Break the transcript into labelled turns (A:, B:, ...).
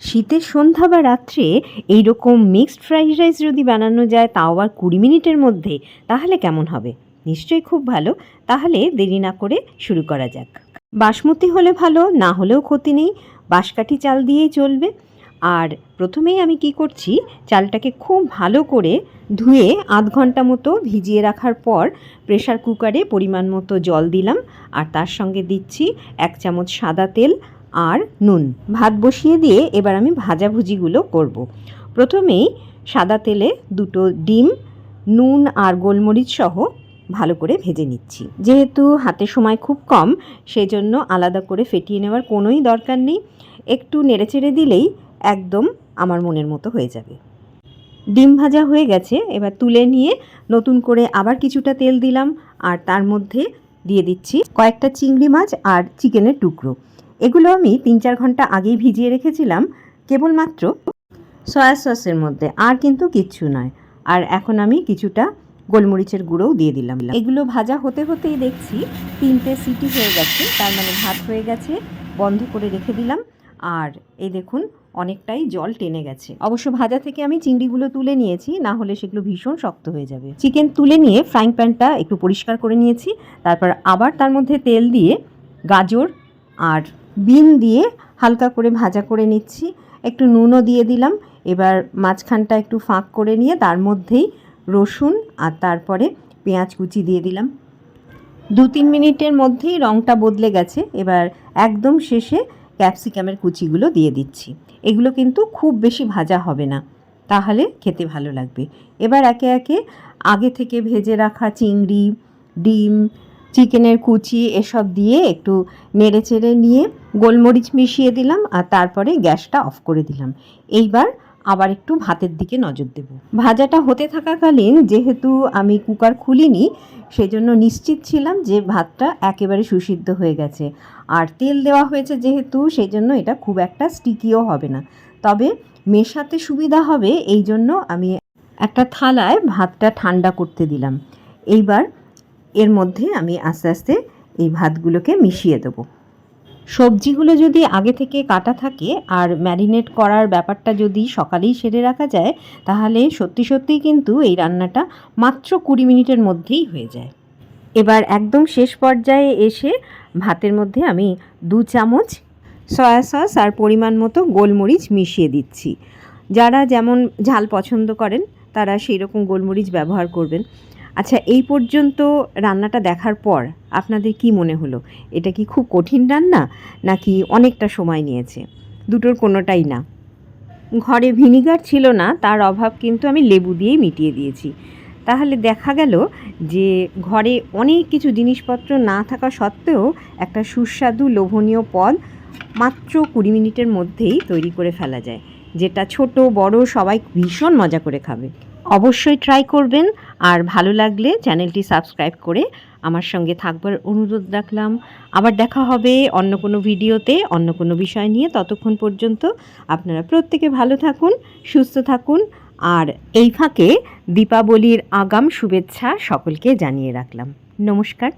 A: শীতের সন্ধ্যা বা রাত্রে এইরকম মিক্সড ফ্রাইড রাইস যদি বানানো যায় তাও আবার কুড়ি মিনিটের মধ্যে, তাহলে কেমন হবে? নিশ্চয়ই খুব ভালো। তাহলে দেরি না করে শুরু করা যাক। বাসমতি হলে ভালো, না হলেও ক্ষতি নেই। বাঁশকাঠি চাল দিয়েই চলবে। আর প্রথমেই আমি কি করছি, চালটাকে খুব ভালো করে ধুয়ে আধ ঘণ্টা মতো ভিজিয়ে রাখার পর প্রেশার কুকারে পরিমাণ মতো জল দিলাম। আর তার সঙ্গে দিচ্ছি এক চামচ সাদা তেল আর নুন। ভাত বসিয়ে দিয়ে এবার আমি ভাজাভুজিগুলো করব। প্রথমেই সাদা তেলে দুটো ডিম, নুন আর গোলমরিচ সহ ভালো করে ভেজে নিচ্ছি। যেহেতু হাতে সময় খুব কম, সেজন্য আলাদা করে ফেটিয়ে নেওয়ার কোনোই দরকার নেই। একটু নেড়েচেড়ে দিলেই একদম আমার মনের মতো হয়ে যাবে। ডিম ভাজা হয়ে গেছে, এবার তুলে নিয়ে নতুন করে আবার কিছুটা তেল দিলাম। আর তার মধ্যে দিয়ে দিচ্ছি কয়েকটা চিংড়ি মাছ আর চিকেনের টুকরো। এগুলো আমি তিন চার ঘণ্টা আগেই ভিজিয়ে রেখেছিলাম, কেবলমাত্র সয়া সসের মধ্যে, আর কিন্তু কিচ্ছু নয়। আর এখন আমি কিছুটা গোলমরিচের গুঁড়োও দিয়ে দিলাম। এগুলো ভাজা হতে হতেই দেখছি তিনটে সিটি হয়ে গেছে, তার মানে ভাত হয়ে গেছে, বন্ধ করে রেখে দিলাম। আর এই দেখুন, অনেকটাই জল টেনে গেছে। অবশ্য ভাজা থেকে আমি চিংড়িগুলো তুলে নিয়েছি, না হলে সেগুলো ভীষণ শক্ত হয়ে যাবে। চিকেন তুলে নিয়ে ফ্রাইং প্যানটা একটু পরিষ্কার করে নিয়েছি, তারপর আবার তার মধ্যে তেল দিয়ে গাজর আর বিন দিয়ে হালকা করে ভাজা করে নিচ্ছি। একটু নুনও দিয়ে দিলাম। এবার মাঝখানটা একটু ফাঁক করে নিয়ে তার মধ্যেই রসুন আর তারপরে পেঁয়াজ কুচি দিয়ে দিলাম। দু তিন মিনিটের মধ্যেই রঙটা বদলে গেছে। এবার একদম শেষে ক্যাপসিকামের কুচিগুলো দিয়ে দিচ্ছি। এগুলো কিন্তু খুব বেশি ভাজা হবে না। তাহলে খেতে ভালো লাগবে। এবার একে একে আগে থেকে ভেজে রাখা চিংড়ি, ডিম চিকেনের কুচি এসব দিয়ে একটু নেড়ে চেড়ে নিয়ে গোলমরিচ মিশিয়ে দিলাম আর তারপরে গ্যাসটা অফ করে দিলাম। এইবার আবার একটু ভাতের দিকে নজর দেব। ভাজাটা হতে থাকাকালীন যেহেতু আমি কুকার খুলিনি, সেজন্য নিশ্চিত ছিলাম যে ভাতটা একেবারে সুসিদ্ধ হয়ে গেছে। আর তেল দেওয়া হয়েছে যেহেতু সেই জন্য এটা খুব একটা স্টিকিও হবে না। তবে মেশাতে সুবিধা হবে এই জন্য আমি একটা থালায় ভাতটা ঠান্ডা করতে দিলাম। এইবার এর মধ্যে আমি আস্তে আস্তে এই ভাতগুলোকে মিশিয়ে দেবো। সবজিগুলো যদি আগে থেকে কাটা থাকে আর ম্যারিনেট করার ব্যাপারটা যদি সকালেই সেরে রাখা যায়, তাহলে সত্যি সত্যিই কিন্তু এই রান্নাটা মাত্র কুড়ি মিনিটের মধ্যেই হয়ে যায়। এবার একদম শেষ পর্যায়ে এসে ভাতের মধ্যে আমি দু চামচ সয়া সস আর পরিমাণ মতো গোলমরিচ মিশিয়ে দিচ্ছি। যারা যেমন ঝাল পছন্দ করেন, তারা সেই রকম গোলমরিচ ব্যবহার করবেন। আচ্ছা এই পর্যন্ত রান্নাটা দেখার পর আপনাদের কি মনে হলো? এটা কি খুব কঠিন রান্না নাকি অনেকটা সময় নিয়েছে? দুটোর কোনোটাই না। ঘরে ভিনিগার ছিল না, তার অভাব কিন্তু আমি লেবু দিয়েই মিটিয়ে দিয়েছি। তাহলে দেখা গেল যে ঘরে অনেক কিছু জিনিসপত্র না থাকা সত্ত্বেও একটা সুস্বাদু লোভনীয় পদ মাত্র কুড়ি মিনিটের মধ্যেই তৈরি করে ফেলা যায়, যেটা ছোট, বড় সবাই ভীষণ মজা করে খাবে। অবশ্যই ট্রাই করবেন। আর ভালো লাগলে চ্যানেলটি সাবস্ক্রাইব করে আমার সঙ্গে থাকবার অনুরোধ রাখলাম। আবার দেখা হবে অন্য কোনো ভিডিওতে, অন্য কোনো বিষয় নিয়ে। ততক্ষণ পর্যন্ত আপনারা প্রত্যেকে ভালো থাকুন, সুস্থ থাকুন। আর এই ফাঁকে দীপাবলির আগাম শুভেচ্ছা সকলকে জানিয়ে রাখলাম। নমস্কার।